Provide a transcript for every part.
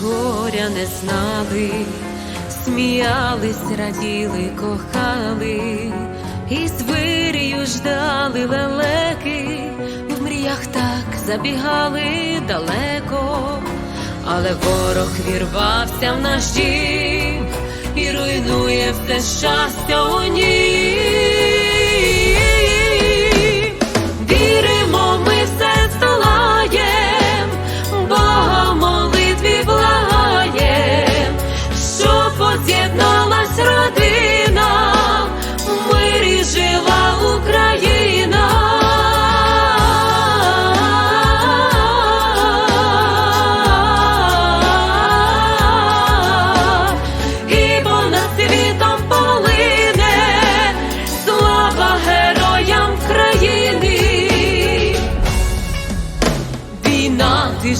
горя не знали, сміялись, раділи, кохали, і з вирію ждали лелеки, в мріях так забігали далеко, але ворог вірвався в наш дім і руйнує все щастя у ній.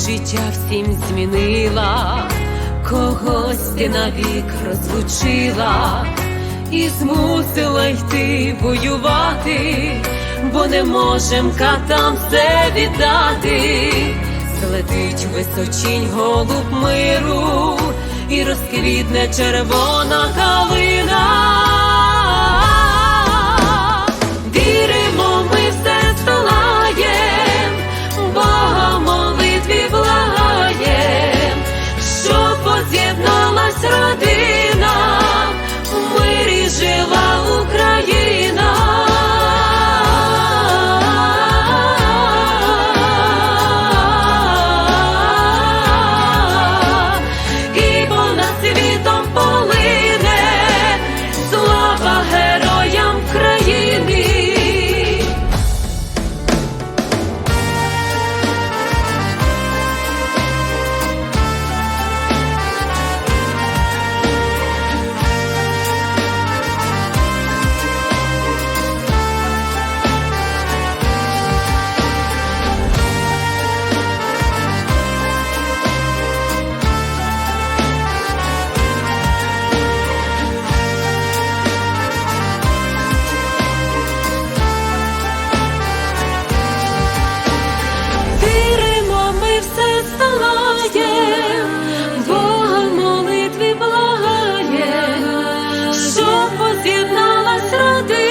Життя всім змінила, когось ти навік розлучила і змусила йти воювати, бо не можем катам все віддати. Злетить височінь голуб миру і розквітне червона калина. знову з'єдналась роди.